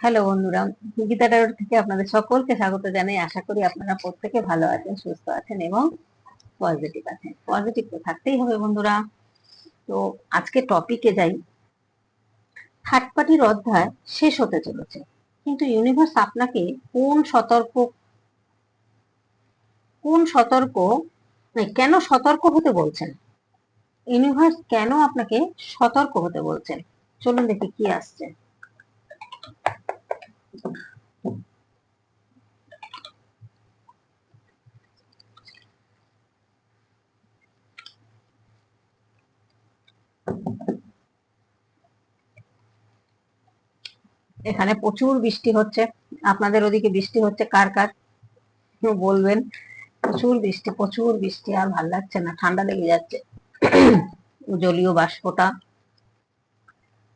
Hello বন্ধুরা, গীতা টারোর থেকে আপনাদের সকলকে স্বাগত জানাই। আশা করি আপনারা প্রত্যেকে ভালো আছেন, সুস্থ আছেন এবং পজিটিভ আছেন। পজিটিভ তো থাকতেই হবে বন্ধুরা। তো আজকে টপিকে যাই। থার্ড পার্টির অধ্যায় শেষ হতে চলেছে। কিন্তু ইউনিভার্স আপনাকে কোন সতর্ক কোন সতর্ক মানে কেন সতর্ক হতে বলছেন? ইউনিভার্স কেন আপনাকে সতর্ক হতে বলছেন? চলুন দেখি কি আসছে। এখানে প্রচুর বৃষ্টি হচ্ছে। আপনাদের ওদিকে বৃষ্টি হচ্ছে কার কার? বলবেন? প্রচুর বৃষ্টি প্রচুর বৃষ্টি, আর ভালো লাগছে না, ঠান্ডা লেগে যাচ্ছে। জলীয় বাষ্পটা,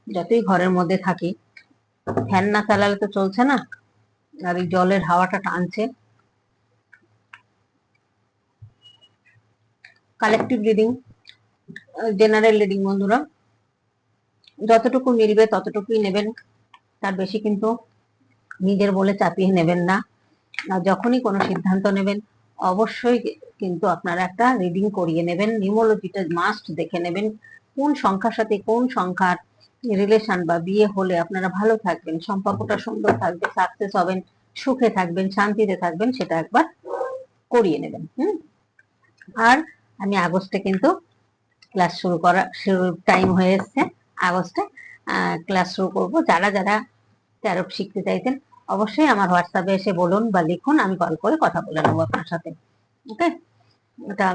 যতই ঘরের মধ্যে থাকি ফ্যান না চালালে তো চলছে না। আর এই জলের হাওয়াটা টানছে। কালেকটিভ রিডিং জেনারেল রিডিং বন্ধুরা। যতটুকু মিলবে ততটুকুই নেবেন। তার বেশি কিন্তু নিজের বলে চাপিয়ে নেবেন না। আর যখনই কোনো সিদ্ধান্ত নেবেন, অবশ্যই কিন্তু আপনারা একটা রিডিং করিয়ে নেবেন। নিউমোলজিটা মাস্ট দেখে নেবেন। কোন সংখ্যার সাথে কোন সংখ্যার রিলেশন বা বিয়ে হলে আপনারা ভালো থাকবেন, সম্পর্কটা সুন্দর থাকবে সাকসেস হবেন, সুখে থাকবেন, শান্তিতে থাকবেন, সেটা একবার করিয়ে নেবেন, হুম? আর আমি আগস্টে কিন্তু ক্লাস শুরু করা, শুরু টাইম হয়ে এসছে আগস্টে ক্লাস শুরু করব। যারা যারা ট্যারোট শিখতে চাইছেন, অবশ্যই আমার হোয়াটসঅ্যাপে এসে বলুন বা লিখুন, আমি কল করে কথা বলে নেব আপনার সাথে ওকে এটা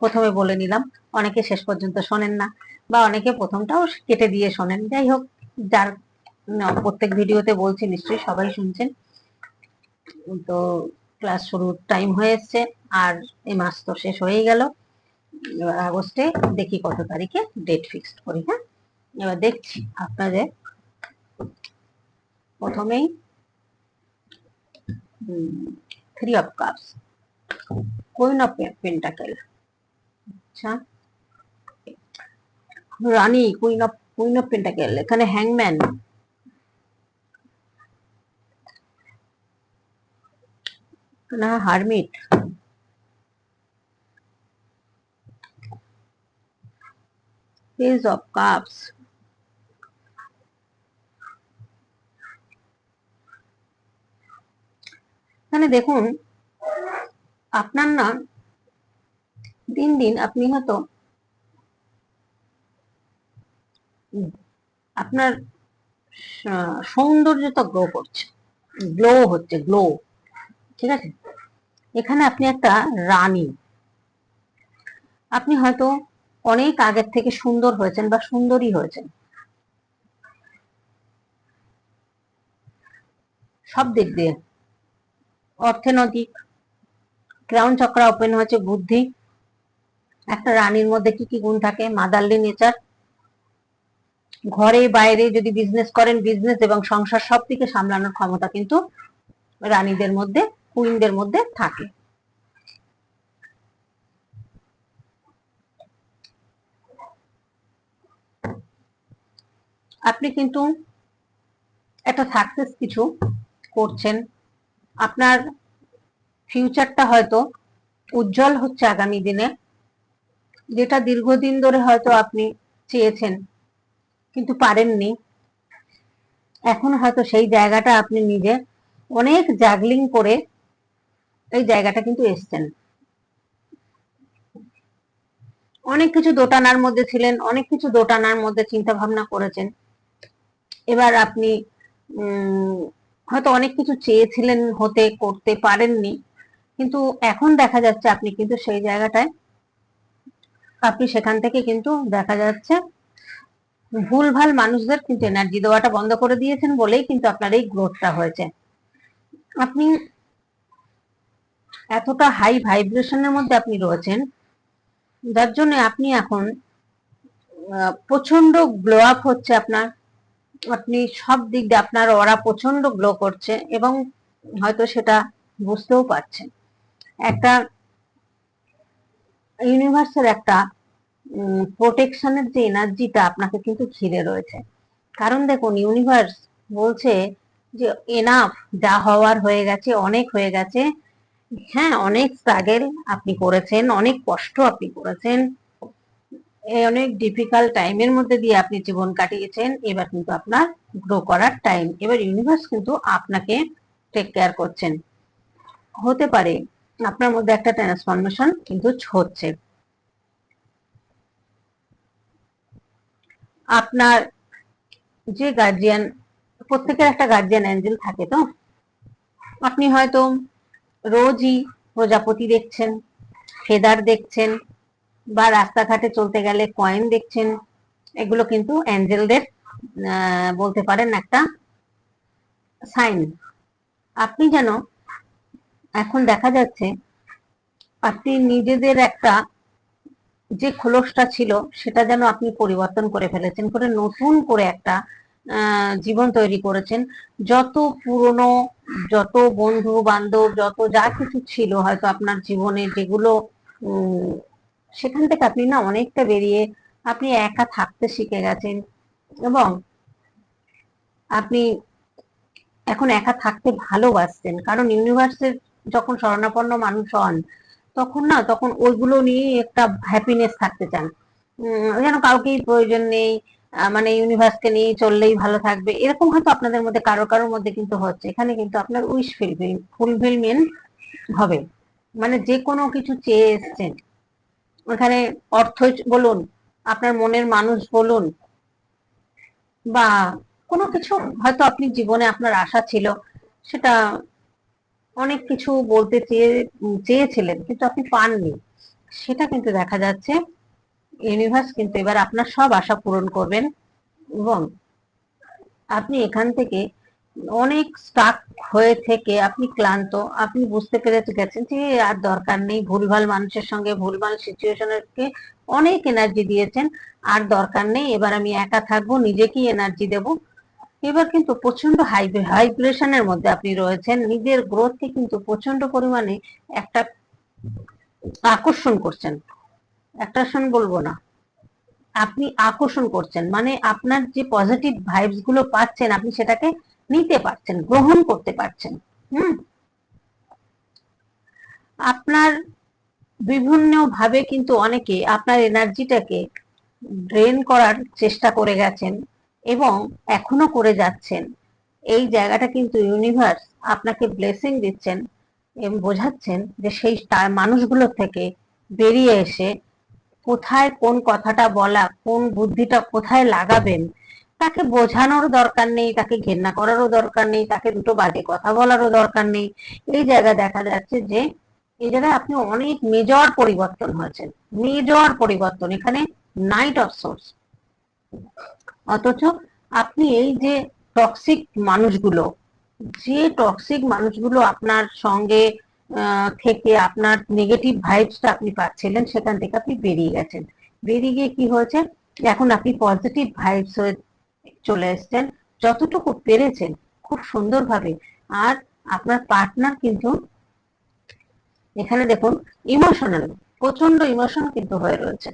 প্রথমে বলে নিলাম, অনেকে শেষ পর্যন্ত শোনেন না। বা অনেকে প্রথমটাও কেটে দিয়ে শোনেন। যাই হোক, যার প্রত্যেক ভিডিওতে বলছি, নিশ্চয়ই সবাই শুনছেন। তো ক্লাস শুরুর টাইম হয়ে আর এই মাস তো শেষ হয়েই গেল। এবার আগস্টে দেখি কত তারিখে ডেট ফিক্সড করি হ্যাঁ? এবার দেখছি আপনাদের। প্রথমেই three of cups queen of pentacle আচ্ছা। রানী queen of queen of pentacle এখানে হ্যাংম্যান না হারমিট পেজ অফ কাপস এখানে দেখুন, আপনার না দিন দিন আপনি হয়তো আপনার সৌন্দর্যতা গ্লো করছে। গ্লো হচ্ছে গ্লো ঠিক আছে? এখানে আপনি একটা রানী। আপনি হয়তো অনেক আগের থেকে সুন্দর হয়েছেন বা সুন্দরী হয়েছেন। সব দিক দিয়ে। অর্থনৈতিক ক্রাউন চক্রা ওপেন হয়েছে, বুদ্ধি। একটা রানীর মধ্যে কি কি গুণ থাকে? মাদারলি নেচার ঘরে বাইরে যদি বিজনেস করেন বিজনেস এবং সংসার সব দিকে সামলানোর ক্ষমতা কিন্তু রানীদের মধ্যে কুইনদের মধ্যে থাকে। আপনি কিন্তু একটা সাকসেস কিছু করছেন। আপনার ফিউচারটা হয়তো উজ্জ্বল হচ্ছে আগামী দিনে। যেটা দীর্ঘদিন ধরে হয়তো আপনি চেয়েছেন কিন্তু পারেননি। এখন হয়তো সেই জায়গাটা আপনি নিজে অনেক জাগলিং করে এই জায়গাটা কিন্তু এসছেন। অনেক কিছু দোটানার মধ্যে ছিলেন, অনেক কিছু দোটানার মধ্যে চিন্তা ভাবনা করেছেন। এবার আপনি হয়তো অনেক কিছু চেয়েছিলেন হতে, করতে পারেননি। কিন্তু এখন দেখা যাচ্ছে আপনি কিন্তু সেই জায়গাটায়, আপনি সেখান থেকে কিন্তু দেখা যাচ্ছে ভুলভাল মানুষদের কিন্তু এনার্জি দেওয়াটা বন্ধ করে দিয়েছেন বলেই কিন্তু আপনার এই গ্রোথটা হয়েছে। আপনি এতটা হাই ভাইব্রেশনের মধ্যে আপনি রয়েছেন, যার জন্য আপনি এখন প্রচণ্ড গ্লো আপ হচ্ছে আপনার। আপনি সব দিক দিয়ে আপনার ওরা প্রচণ্ড গ্লো করছে এবং হয়তো সেটা বুঝতেও পারছেন। একটা ইউনিভার্সের একটা প্রোটেকশনের যে এনার্জিটা আপনাকে কিন্তু ঘিরে রয়েছে। কারণ দেখুন ইউনিভার্স বলছে যে এনাফ যা হওয়ার হয়ে গেছে, অনেক হয়ে গেছে। হ্যাঁ অনেক স্ট্রাগেল আপনি করেছেন, অনেক কষ্ট আপনি করেছেন। অনেক ডিফিকাল্ট টাইমের মধ্যে দিয়ে আপনি জীবন কাটিয়েছেন, এবার কিন্তু আপনার গ্রো করার টাইম এবার ইউনিভার্স কিন্তু আপনাকে টেক কেয়ার করছেন। হতে পারে আপনার মধ্যে একটা ট্রান্সফরমেশন কিন্তু হচ্ছে। আপনার যে গার্জিয়ান প্রত্যেকের একটা গার্জিয়ান অ্যাঞ্জেল থাকে তো? আপনি হয়তো রোজই প্রজাপতি দেখছেন ফেদার দেখছেন, বা রাস্তাঘাটে চলতে গেলে কয়েন দেখছেন, এগুলো কিন্তু অ্যাঞ্জেলদের বলতে পারেন একটা সাইন আপনি যেন, এখন দেখা যাচ্ছে, আপনি নিজেদের একটা যে খোলসটা ছিল, সেটা যেন আপনি পরিবর্তন করে ফেলেছেন, করে নতুন করে একটা জীবন তৈরি করেছেন। যত পুরনো, যত বন্ধু, বান্ধব, যত যা কিছু ছিল হয়তো আপনার জীবনে যেগুলো সেখান থেকে আপনি না অনেকটা বেরিয়ে আপনি একা থাকতে শিখে গেছেন এবং আপনি এখন একা থাকতে ভালোবাসছেন। কারণ ইউনিভার্সের যখন শরণাপন্ন মানুষ হন তখন না, তখন ওইগুলো নিয়ে একটা হ্যাপিনেস থাকতে চান। যেন কাউকেই প্রয়োজন নেই মানে ইউনিভার্সকে নিয়ে চললেই ভালো থাকবে। এরকম হয়তো আপনাদের মধ্যে, কারও কারোর মধ্যে কিন্তু হচ্ছে। এখানে কিন্তু আপনার উইশ ফিলফিল ফুলফিলমেন্ট হবে। মানে যে কোনো কিছু চেয়ে এসছেন। ওখানে অর্থ বলুন, আপনার মনের মানুষ বলুন, বা কোনো কিছু হয়তো আপনি জীবনে আপনার আশা ছিল, সেটা অনেক কিছু বলতে চেয়ে চেয়েছিলেন, কিন্তু আপনি পাননি। সেটা কিন্তু দেখা যাচ্ছে ইউনিভার্স কিন্তু এবার আপনার সব আশা পূরণ করবেন এবং আপনি এখান থেকে অনেক স্টাক হয়ে থেকে আপনি ক্লান্ত, আপনি বুঝতে পেরে গেছেন যে আর দরকার নেই, ভুলভাল মানুষের সঙ্গে ভুলভাল সিচুয়েশনকে অনেক এনার্জি দিয়েছেন, আর দরকার নেই, এবার আমি একা থাকব, নিজেকেই এনার্জি দেব। এবার কিন্তু প্রচণ্ড হাইব্রেশনের মধ্যে আপনি রয়েছেন। নিজের গ্রোথকে কিন্তু প্রচণ্ড পরিমাণে একটা আকর্ষণ করছেন। অ্যাট্রাকশন বলব না। আপনি আকর্ষণ করছেন। মানে আপনার যে পজিটিভ ভাইবসগুলো পাচ্ছেন, আপনি সেটাকে নিতে পারছেন, গ্রহণ করতে পারছেন। হুম? আপনার বিভিন্ন ভাবে কিন্তু অনেকে আপনার এনার্জিটাকে ড্রেন করার চেষ্টা করে গেছেন। এবং এখনও করে যাচ্ছেন। এই জায়গাটা কিন্তু ইউনিভার্স আপনাকে ব্লেসিং দিচ্ছেন এবং বোঝাচ্ছেন যে সেই মানুষগুলোর থেকে বেরিয়ে এসে কোথায় কোন কথাটা বলা, কোন বুদ্ধিটা কোথায় লাগাবেন, তাকে বোঝানোর দরকার নেই, তাকে ঘেন্না করারও দরকার নেই, তাকে দুটো বাজে কথা বলারও দরকার নেই। এই জায়গায় দেখা যাচ্ছে যে এই জায়গায় আপনি অনেক মেজর পরিবর্তন হয়েছেন। মেজর পরিবর্তন। এখানে নাইট অফ সোর্স অথচ আপনি এই যে টক্সিক মানুষগুলো, যে টক্সিক মানুষগুলো আপনার সঙ্গে থেকে আপনার নেগেটিভ ভাইবসটা আপনি পাচ্ছিলেন, সেখান থেকে আপনি বেরিয়ে গেছেন। বেরিয়ে গিয়ে কি হয়েছে? এখন আপনি পজিটিভ ভাইবস হয়ে চলে এসছেন, যতটুকু পেরেছেন, খুব সুন্দরভাবে। আর আপনার পার্টনার কিন্তু, এখানে দেখুন ইমোশনাল প্রচণ্ড ইমোশন কিন্তু হয়ে রয়েছে।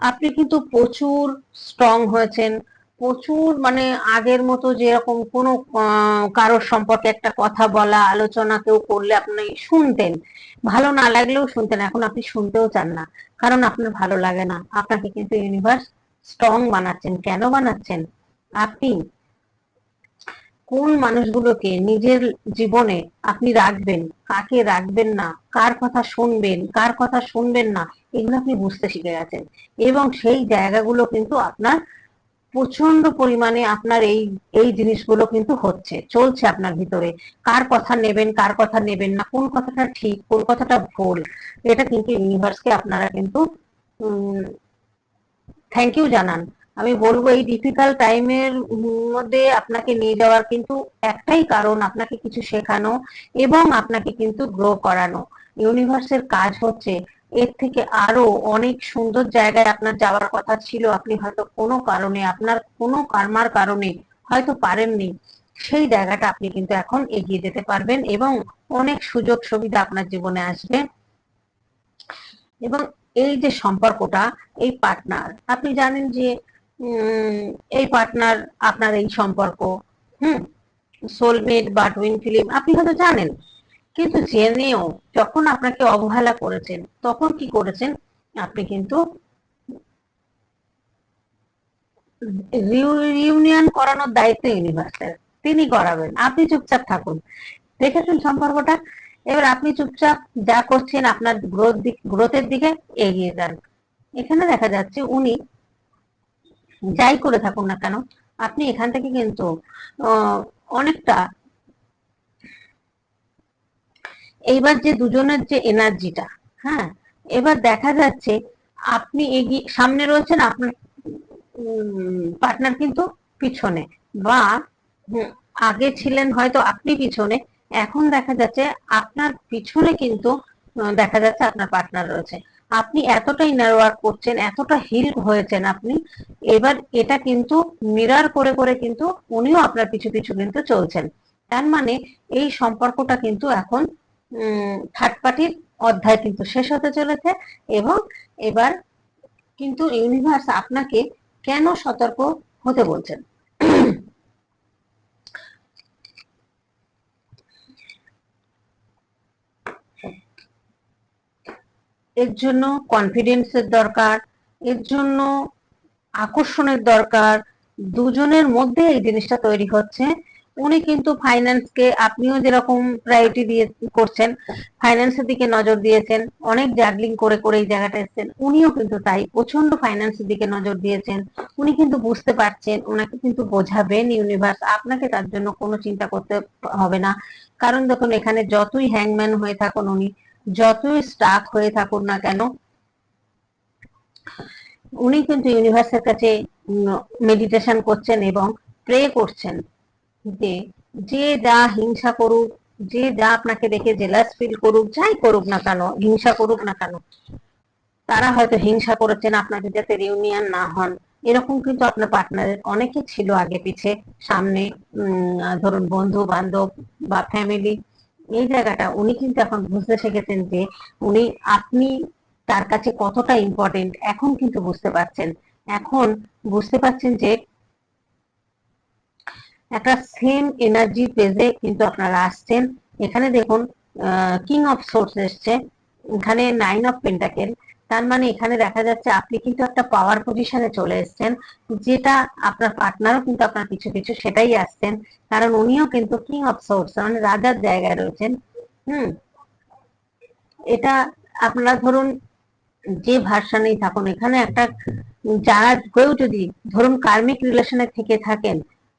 আপনি কিন্তু প্রচুর স্ট্রং হয়েছেন। প্রচুর মানে আগের মতো যেরকম কোনো কারোর সম্পর্কে একটা কথা বলা, আলোচনা কেউ করলে আপনি শুনতেন। ভালো না লাগলেও শুনতেন, এখন আপনি শুনতেও চান না। কারণ আপনার ভালো লাগে না। আপনাকে কিন্তু ইউনিভার্স স্ট্রং বানাচ্ছেন। কেন বানাচ্ছেন? আপনি কোন মানুষগুলোকে নিজের জীবনে আপনি রাখবেন? কাকে রাখবেন না? কার কথা শুনবেন? কার কথা শুনবেন না? এগুলো আপনি বুঝতে শিখে গেছেন। এবং সেই জায়গাগুলো কিন্তু আপনার প্রচণ্ড পরিমাণে আপনার এই এই জিনিসগুলো কিন্তু হচ্ছে, চলছে আপনার ভিতরে। কার কথা নেবেন, কার কথা নেবেন না, কোন কথাটা ঠিক, কোন কথাটা ভুল, এটা কিন্তু ইউনিভার্সকে আপনারা কিন্তু থ্যাংক ইউ জানান। আমি বলব এই ডিফিকাল্ট টাইমের মধ্যে আপনাকে নিয়ে যাওয়ার কিন্তু একটাই কারণ আপনাকে কিছু শেখানো এবং আপনাকে কিন্তু গ্রো করানো। ইউনিভার্সের কাজ হচ্ছে এর থেকে আরও অনেক সুন্দর জায়গায় আপনার যাওয়ার কথা ছিল, আপনি হয়তো কোনো কারণে, আপনার কোনো কার্মার কারণে হয়তো পারেননি, সেই জায়গাটা আপনি কিন্তু এখন এগিয়ে যেতে পারবেন এবং অনেক সুযোগ সুবিধা আপনার জীবনে আসবে। এবং এই যে সম্পর্কটা, এই পার্টনার আপনি জানেন যে এই পার্টনার আপনার এই সম্পর্ক, হুম? সোলমেট বা টুইন ফিল্ম আপনি হয়তো জানেন। কিন্তু জেনেও যখন আপনাকে অবহেলা করেছেন, তখন কি করেছেন? আপনি কিন্তু রিউনিয়ন করানোর দায়িত্ব ইউনিভার্সের তিনি করাবেন আপনি চুপচাপ থাকুন। দেখেছেন সম্পর্কটা? এবার আপনি চুপচাপ যা করছেন, আপনার গ্রোথ গ্রোথের দিকে এগিয়ে যান। এখানে দেখা যাচ্ছে উনি যাই করে থাকুন না কেন, আপনি এখান থেকে কিন্তু অনেকটা এইবার যে দুজনের যে এনার্জিটা হ্যাঁ এবার দেখা যাচ্ছে আপনি এগিয়ে, সামনে রয়েছেন আপনার পার্টনার কিন্তু পিছনে বা আগে ছিলেন হয়তো আপনি পিছনে, এখন দেখা যাচ্ছে আপনার পিছনে কিন্তু দেখা যাচ্ছে আপনার পার্টনার রয়েছে। আপনি এতটা ইনার ওয়ার্ক করছেন, এতটা হিল হয়েছেন আপনি, এবার এটা কিন্তু মিরার করে করে কিন্তু উনিও আপনার পিছু পিছু কিন্তু চলছেন। তার মানে এই সম্পর্কটা কিন্তু এখন থার্ড পার্টির অধ্যায় কিন্তু শেষ হতে চলেছে এবং এবার কিন্তু ইউনিভার্স আপনাকে কেন সতর্ক হতে বলছেন? এর জন্য কনফিডেন্সের দরকার, এর জন্য আকর্ষণের দরকার, দুজনের মধ্যে এই জিনিসটা তৈরি হচ্ছে। উনি কিন্তু ফাইন্যান্সকে আপনিও যেরকম প্রায়োরিটি দিয়ে করছেন ফাইন্যান্সের দিকে নজর দিয়েছেন, অনেক জাগলিং করে করে এই জায়গাটা এসেছেন, উনিও কিন্তু তাই প্রচণ্ড ফাইন্যান্সের দিকে নজর দিয়েছেন। উনি কিন্তু বুঝতে পারছেন, ওনাকে কিন্তু বোঝাবেন ইউনিভার্স আপনাকে তার জন্য কোনো চিন্তা করতে হবে না। কারণ দেখুন, এখানে যতই হ্যাংম্যান হয়ে থাকুন উনি যতই স্টাক হয়ে থাকুন না কেন, উনি কিন্তু ইউনিভার্সের কাছে মেডিটেশন করছেন এবং প্রে করছেন যে যে যা হিংসা করুক, যে যা আপনাকে দেখে জেলাস ফিল করুক, যাই করুক না কেন, হিংসা করুক না কেন, তারা হয়তো হিংসা করেছেন আপনাকে যাতে রিউনিয়ন না হন। এরকম কিন্তু আপনার পার্টনারের অনেকে ছিল আগে পিছে, সামনে ধরুন বন্ধু বান্ধব বা ফ্যামিলি এই জায়গাটা উনি কিন্তু এখন বুঝতে শিখেছেন যে উনি, আপনি তার কাছে কতটা ইম্পর্টেন্ট এখন কিন্তু বুঝতে পারছেন। এখন বুঝতে পারছেন যে একটা সেম এনার্জি পেজে কিন্তু আপনারা আসছেন। এখানে দেখুন কিং অফ সোর্স এসছে। এখানে নাইন অফ পেন্টাকেল তার মানে এখানে দেখা যাচ্ছে আপনি কিন্তু একটা পাওয়ার পজিশনে চলে এসছেন, যেটা আপনার পার্টনারও কিন্তু আপনার পিছু পিছু সেটাই আসছেন। কারণ উনিও কিন্তু কিং অফ সোর্স মানে রাজার জায়গায় রয়েছেন। হুম, এটা আপনারা ধরুন যে ভার্সানেই থাকুন, এখানে একটা যারা কেউ যদি ধরুন কার্মিক রিলেশনে থেকে থাকেন,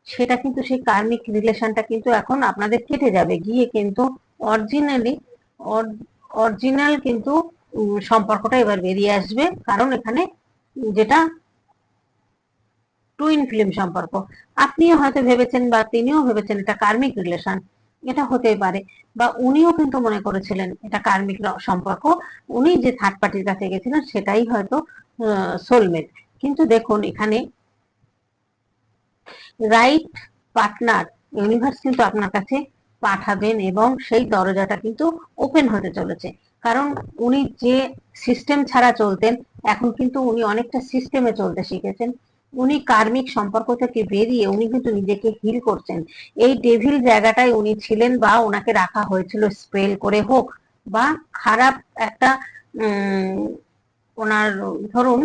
সেটা কিন্তু সেই কার্মিক রিলেশনটা কিন্তু এখন আপনাদের কেটে যাবে। গিয়ে কিন্তু অরিজিনালি অরিজিনাল কিন্তু সম্পর্কটা এবার বেরিয়ে আসবে। কারণ এখানে যেটা টুইন ফিল্ম সম্পর্ক। আপনিও হয়তো ভেবেছেন বা তিনিও ভেবেছেন এটা কার্মিক রিলেশন এটা হতেই পারে। বা উনিও কিন্তু মনে করেছিলেন এটা কার্মিক সম্পর্ক। উনি যে থার্ড পার্টির কাছে গেছিলেন সেটাই হয়তো সোলমেট কিন্তু দেখুন, এখানে রাইট পার্টনার ইউনিভার্স কিন্তু আপনার কাছে পাঠাবেন এবং সেই দরজাটা কিন্তু ওপেন হতে চলেছে। কারণ উনি যে সিস্টেম ছাড়া চলতেন, এখন কিন্তু উনি অনেকটা সিস্টেমে চলতে শিখেছেন। উনি কার্মিক সম্পর্ক থেকে বেরিয়ে উনি কিন্তু নিজেকে হিল করছেন। এই ডেভিল জায়গাটায় উনি ছিলেন বা ওনাকে রাখা হয়েছিল স্পেল করে হোক বা খারাপ একটা ওনার ধরুন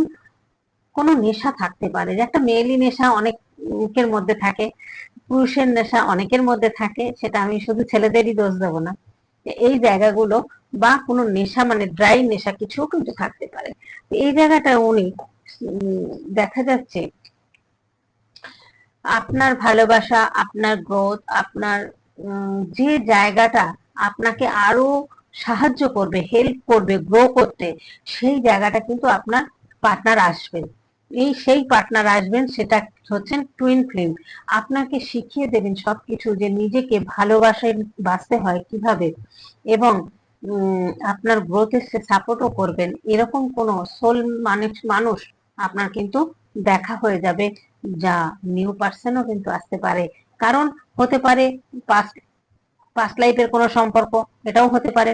কোনো নেশা থাকতে পারে। যে একটা মেয়েলি নেশা অনেকের মধ্যে থাকে, পুরুষের নেশা অনেকের মধ্যে থাকে, সেটা আমি শুধু ছেলেদেরই দোষ দেবো না। এই জায়গাগুলো বা কোনো নেশা মানে ড্রাই নেশা কিছু কিন্তু থাকতে পারে। এই জায়গাটা উনি দেখা যাচ্ছে আপনার ভালোবাসা, আপনার গ্রোথ আপনার যে জায়গাটা আপনাকে আরও সাহায্য করবে হেল্প করবে গ্রো করতে, সেই জায়গাটা কিন্তু আপনার পার্টনার আসবেন এই সেই পার্টনার আসবেন, সেটা হচ্ছেন টুইন ফিল্ম আপনাকে শিখিয়ে দেবেন সবকিছু যে নিজেকে ভালোবাসে বাঁচতে হয় কীভাবে এবং আপনার গ্রোথে সে সাপোর্টও করবেন। এরকম কোন সোল মানুষ মানুষ আপনার কিন্তু দেখা হয়ে যাবে, যা নিউ পার্সনও কিন্তু আসতে পারে। কারণ হতে পারে পাস্ট পাস্ট লাইফের কোনো সম্পর্ক, এটাও হতে পারে।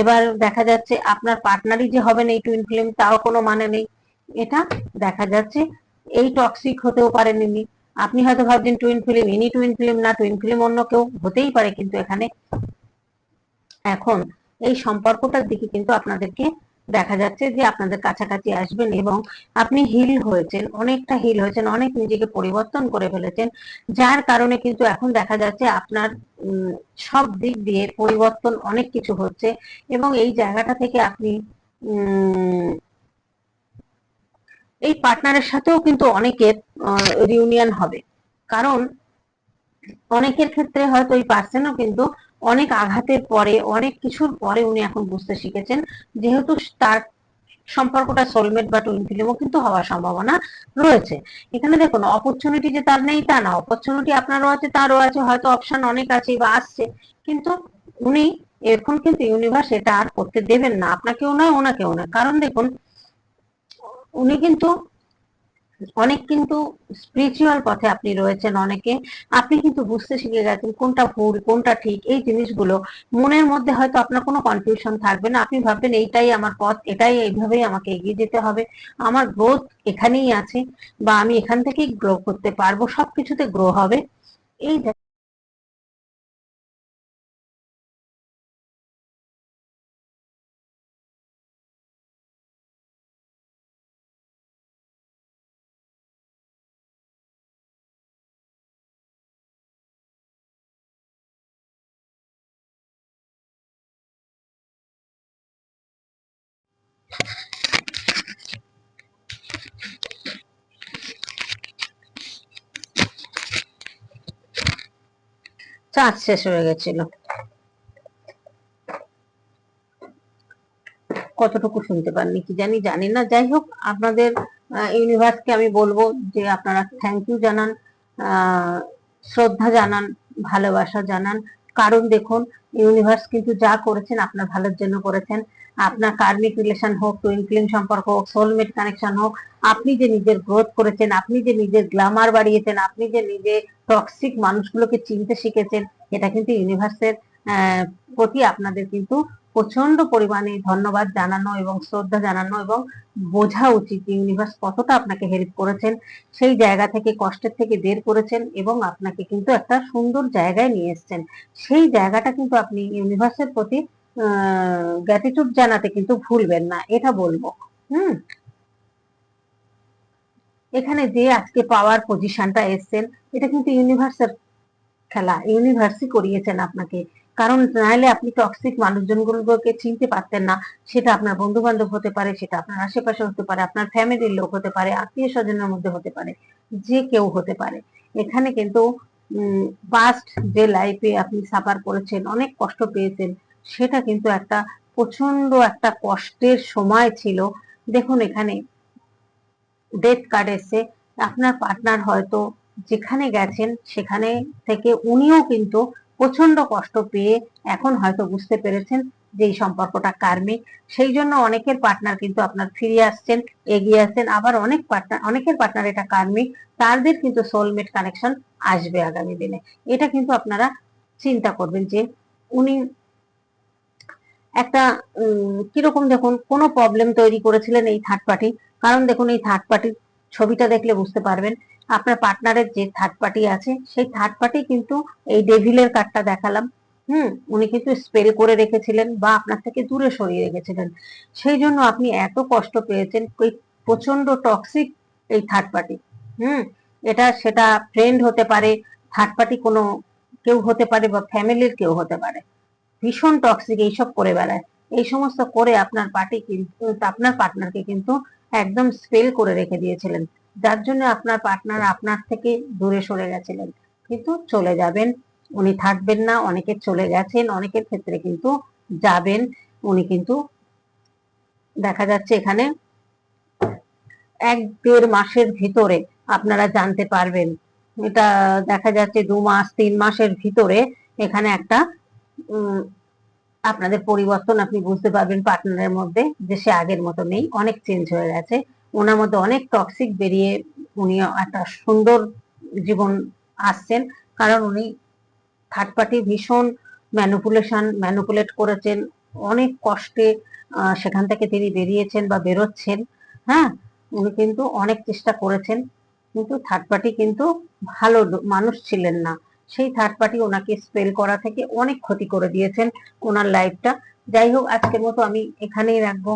এবার দেখা যাচ্ছে আপনার পার্টনারই যে হবেন এই টুইন ফিল্ম তাও কোনো মানে নেই। এটা দেখা যাচ্ছে এই টক্সিক হতেও পারেন ইনি আপনি হয়তো ভাবছেন টুইন ফিল্ম ইনি টুইন ফিল্ম না টুইন ফিল্ম অন্য কেউ হতেই পারে, কিন্তু এখানে এখন এই সম্পর্কটার দিকে কিন্তু আপনাদেরকে দেখা যাচ্ছে যে আপনাদের কাছাকাছি আসবেন এবং আপনি হিল হয়েছেন, অনেকটা হিল হয়েছেন, অনেক নিজেকে পরিবর্তন করে ফেলেছেন, যার কারণে কিন্তু এখন দেখা যাচ্ছে আপনার সব দিক দিয়ে পরিবর্তন অনেক কিছু হচ্ছে এবং এই জায়গাটা থেকে আপনি এই পার্টনারের সাথেও কিন্তু অনেকের রিউনিয়ন হবে। কারণ অনেকের ক্ষেত্রে হয়তো এই পার্সনও কিন্তু অনেক আঘাতের পরে, অনেক কিছুর পরে উনি এখন বুঝতে শিখেছেন। যেহেতু তার সম্পর্কটা সোলমেট বা টুইন ফিল্মও কিন্তু হওয়ার সম্ভাবনা রয়েছে। এখানে দেখুন অপরচুনিটি যে তার নেই তা না। অপরচুনিটি আপনারও আছে, তারও আছে। হয়তো অপশন অনেক আছে বা আসছে। কিন্তু উনি এখন কিন্তু ইউনিভার্স এটা আর করতে দেবেন না। আপনাকেও নয়, ওনাকেও নয়। কারণ দেখুন উনি কিন্তু, অনেক কিন্তু স্পিরিচুয়াল পথে আপনি রয়েছেন অনেকে। আপনি কিন্তু বুঝতে শিখে গেছেন কোনটা ভুল, কোনটা ঠিক, এই জিনিসগুলো। মনের মধ্যে হয়তো আপনার কোনো কনফিউশন থাকবে না। আপনি ভাববেন, এইটাই আমার পথ, এটাই এইভাবেই আমাকে এগিয়ে যেতে হবে। আমার গ্রোথ এখানেই আছে বা আমি এখান থেকেই গ্রো করতে পারব, সবকিছুতে গ্রো হবে। এই চার্জ শেষ হয়ে গেছিল। কতটুকু শুনতে পাননি কি জানি জানি না। যাই হোক, আপনাদের ইউনিভার্সকে আমি বলব যে আপনারা থ্যাংক ইউ জানান শ্রদ্ধা জানান, ভালোবাসা জানান। কারণ দেখুন ইউনিভার্স কিন্তু যা করেছেন আপনার ভালোর জন্য করেছেন। আপনার কার্মিক রিলেশন হোক টুইন ফিল্ম সম্পর্ক হোক সোলমেট কানেকশন হোক, আপনি যে নিজের গ্রোথ করেছেন, আপনি যে নিজের গ্লামার বাড়িয়েছেন, আপনি যে নিজে টক্সিক মানুষগুলোকে চিনতে শিখেছেন, এটা কিন্তু ইউনিভার্সের প্রতি আপনাদের কিন্তু প্রচণ্ড পরিমাণে ধন্যবাদ জানানো এবং শ্রদ্ধা জানানো এবং বোঝা উচিত ইউনিভার্স কতটা আপনাকে হেল্প করেছেন, সেই জায়গা থেকে, কষ্টের থেকে বের করেছেন এবং আপনাকে কিন্তু একটা সুন্দর জায়গায় নিয়ে এসছেন। সেই জায়গাটা কিন্তু আপনি ইউনিভার্সের প্রতি গ্র্যাটিটিউড জানাতে কিন্তু ভুলবেন না, এটা বলব। হুম? এখানে যে আজকে পাওয়ার পজিশনটা এসছেন, এটা কিন্তু ইউনিভার্সের খেলা ইউনিভার্সই করিয়েছেন আপনাকে। কারণ নাহলে আপনি টক্সিক মানুষজনগুলোকে চিনতে পারতেন না, সেটা আপনার বন্ধু বান্ধব হতে পারে, সেটা আপনার আশেপাশে হতে পারে, আপনার ফ্যামিলির লোক হতে পারে, আত্মীয় স্বজনের মধ্যে হতে পারে, যে কেউ হতে পারে। এখানে কিন্তু পাস্ট যে লাইফে আপনি সাফার করেছেন, অনেক কষ্ট পেয়েছেন সেটা কিন্তু একটা প্রচণ্ড একটা কষ্টের সময় ছিল। দেখুন এখানে ডেথ কার্ড এসে আপনার পার্টনার হয়তো যেখানে গেছেন সেখানে থেকে উনিও কিন্তু প্রচণ্ড কষ্ট পেয়ে এখন হয়তো বুঝতে পেরেছেন যে এই সম্পর্কটা কার্মিক সেই জন্য অনেকের পার্টনার কিন্তু আপনার ফিরে আসছেন, এগিয়ে আসছেন। আবার অনেক পার্টনার অনেকের পার্টনার এটা কার্মিক তাদের কিন্তু সোলমেট কানেকশন আসবে আগামী দিনে। এটা কিন্তু আপনারা চিন্তা করবেন যে উনি একটা কীরকম দেখুন, কোনো প্রবলেম তৈরি করেছিলেন এই থার্ড পার্টি কারণ দেখুন, এই থার্ড পার্টির ছবিটা দেখলে বুঝতে পারবেন, আপনার পার্টনারের যে থার্ড পার্টি আছে, সেই থার্ড পার্টি কিন্তু এই ডেভিলের কার্ডটা দেখালাম। হুম, উনি কিন্তু স্পেল করে রেখেছিলেন বা আপনার থেকে দূরে সরিয়ে রেখেছিলেন। সেই জন্য আপনি এত কষ্ট পেয়েছেন, ওই প্রচণ্ড টক্সিক এই থার্ড পার্টি হুম, এটা, সেটা ফ্রেন্ড হতে পারে থার্ড পার্টি কোনো কেউ হতে পারে বা ফ্যামিলির কেউ হতে পারে। ভীষণ টক্সিক এইসব করে বেড়ায়। এই সমস্ত করে আপনার পার্টি কিন্তু আপনার পার্টনারকে কিন্তু একদম স্পেল করে রেখে দিয়েছিলেন। যার জন্য আপনার পার্টনার আপনার থেকে দূরে সরে গেছিলেন। কিন্তু চলে যাবেন, উনি থাকবেন না, অনেকে চলে গেছেন, অনেকের ক্ষেত্রে কিন্তু যাবেন, উনি কিন্তু দেখা যাচ্ছে এখানে এক দেড় মাসের ভিতরে আপনারা জানতে পারবেন। এটা দেখা যাচ্ছে দু মাস, তিন মাসের ভিতরে এখানে একটা আপনাদের পরিবর্তন আপনি বুঝতে পারবেন পার্টনারের মধ্যে যে সে আগের মতো নেই, অনেক চেঞ্জ হয়ে গেছে। ওনার মধ্যে অনেক টক্সিক বেরিয়ে উনি একটা সুন্দর জীবন আসছেন, কারণ উনি থার্ড পার্টি ভীষণ ম্যানুপুলেশন ম্যানুপুলেট করেছেন। অনেক কষ্টে সেখান থেকে তিনি বেরিয়েছেন বা বেরোচ্ছেন। হ্যাঁ উনি কিন্তু অনেক চেষ্টা করেছেন, কিন্তু থার্ড পার্টি কিন্তু ভালো মানুষ ছিলেন না। সেই থার্ড পার্টি ওনাকে স্পেল করা থেকে অনেক ক্ষতি করে দিয়েছেন ওনার লাইফটা যাই হোক, আজকের মতো আমি এখানেই রাখব।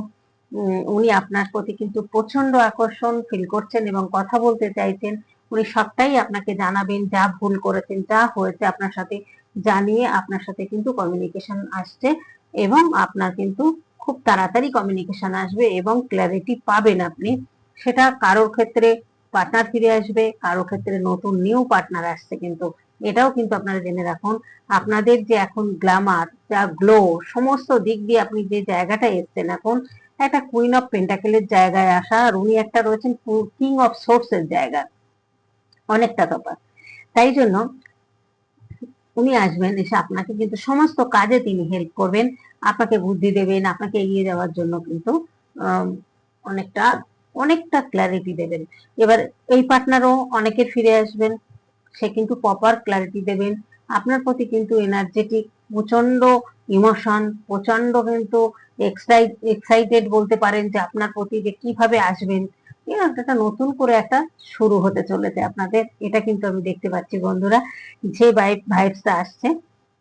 উনি আপনার প্রতি কিন্তু প্রচণ্ড আকর্ষণ ফিল করছেন এবং কথা বলতে চাইছেন। উনি সবটাই আপনাকে জানাবেন, যা ভুল করেছেন, যা হয়েছে আপনার সাথে জানিয়ে আপনার সাথে কিন্তু কমিউনিকেশন আসছে এবং আপনার কিন্তু খুব তাড়াতাড়ি কমিউনিকেশন আসবে এবং ক্ল্যারিটি পাবেন আপনি। সেটা কারোর ক্ষেত্রে পার্টনার ফিরে আসবে, কারোর ক্ষেত্রে নতুন নিউ পার্টনার আসছে কিন্তু এটাও কিন্তু আপনারা জেনে রাখুন। আপনাদের যে এখন গ্ল্যামার যা গ্লো সমস্ত দিক দিয়ে আপনি যে জায়গাটা এসছেন এখন, একটা কুইন অফ পেন্টাকেলের জায়গায় আসা, আর উনি একটা রয়েছেন কিং অফ সোর্সের জায়গা। অনেকটা তফাৎ। তাই জন্য উনি আসবেন, এসে আপনাকে কিন্তু সমস্ত কাজে তিনি হেল্প করবেন। আপনাকে বুদ্ধি দেবেন, আপনাকে এগিয়ে যাওয়ার জন্য কিন্তু অনেকটা অনেকটা ক্ল্যারিটি দেবেন। এবার এই পার্টনারও অনেকের ফিরে আসবেন। সে কিন্তু প্রপার ক্ল্যারিটি দেবেন। আপনার প্রতি কিন্তু এনার্জেটিক প্রচণ্ড ইমোশন প্রচণ্ড কিন্তু এক্সাইটেড বলতে পারেন যে আপনার প্রতি যে কীভাবে আসবেন। একটা নতুন করে একটা শুরু হতে চলেছে আপনাদের। এটা কিন্তু আমি দেখতে পাচ্ছি বন্ধুরা। যে ভাইব ভাইবসটা আসছে,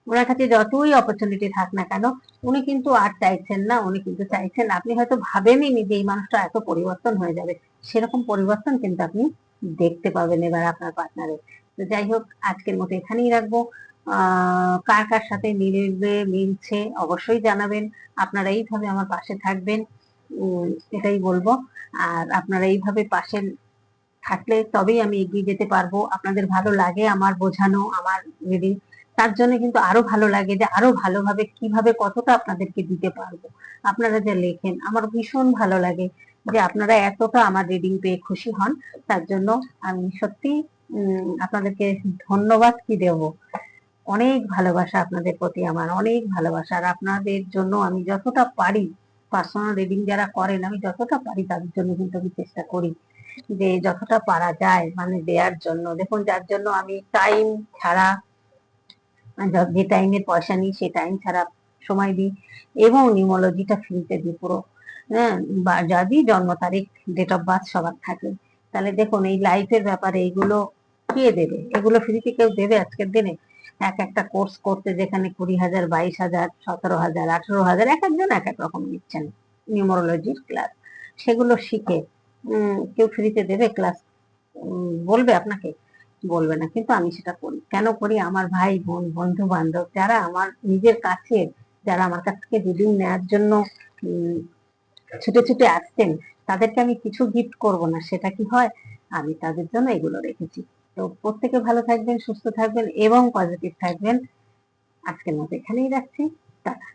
ওনার কাছে যতই অপরচুনিটি থাক না কেন, উনি কিন্তু আর চাইছেন না, উনি কিন্তু চাইছেন আপনি হয়তো ভাবেনই যে এই মানুষটা এত পরিবর্তন হয়ে যাবে। সেরকম পরিবর্তন কিন্তু আপনি দেখতে পাবেন এবার আপনার পার্টনারে তো যাই হোক, আজকের মতো এখানেই রাখব। কার কার সাথে মিলবে, মিলছে অবশ্যই জানাবেন। আপনারা এইভাবে আমার পাশে থাকবেন এটাই বলব। আর আপনারা এইভাবে পাশে থাকলে তবেই আমি এগিয়ে যেতে পারব। আপনাদের ভালো লাগে আমার বোঝানো, আমার রিডিং তার জন্য কিন্তু আরও ভালো লাগে যে আরও ভালোভাবে কীভাবে কতটা আপনাদেরকে দিতে পারব। আপনারা যে লেখেন, আমার ভীষণ ভালো লাগে যে আপনারা এতটা আমার রিডিং পেয়ে খুশি হন। তার জন্য আমি সত্যি আপনাদেরকে ধন্যবাদ কি দেব? অনেক ভালোবাসা আপনাদের প্রতি আমার, অনেক ভালোবাসা। আর আপনাদের জন্য আমি যতটা পারি পার্সোনাল রিডিং যারা করেন, আমি যতটা পারি তাদের জন্য কিন্তু আমি চেষ্টা করি যে যতটা পারা যায় মানে দেওয়ার জন্য। দেখুন, যার জন্য আমি টাইম ছাড়া, যে টাইমের পয়সা নিই সেই টাইম ছাড়া সময় দিই এবং নিউমোলজিটা ফ্রিতে দিই পুরো। হ্যাঁ বা যদি জন্ম তারিখ ডেট অফ বার্থ সবার থাকে। তাহলে দেখুন, এই লাইফের ব্যাপারে এগুলো কে দেবে। এগুলো ফ্রিতে কেউ দেবে আজকের দিনে। এক একটা কোর্স করতে যেখানে কুড়ি হাজার, বাইশ হাজার, সতেরো হাজার, আঠেরো হাজার, এক একজন এক এক রকম নিচ্ছেন নিউমোরোলজির ক্লাস সেগুলো শিখে কেউ ফ্রিতে দেবে ক্লাস বলবে আপনাকে? বলবে না, কিন্তু আমি সেটা করি। কেন করি? আমার ভাই, বোন বন্ধু বান্ধব যারা আমার নিজের কাছে, যারা আমার কাছ থেকে রিডিং নেওয়ার জন্য ছুটে ছুটে আসতেন তাদেরকে আমি কিছু গিফট করব না। সেটা কি হয়? আমি তাদের জন্য এগুলো রেখেছি। তো প্রত্যেকে ভালো থাকবেন সুস্থ থাকবেন এবং পজিটিভ থাকবেন। আজকের মতো এখানেই রাখছি। টাটা।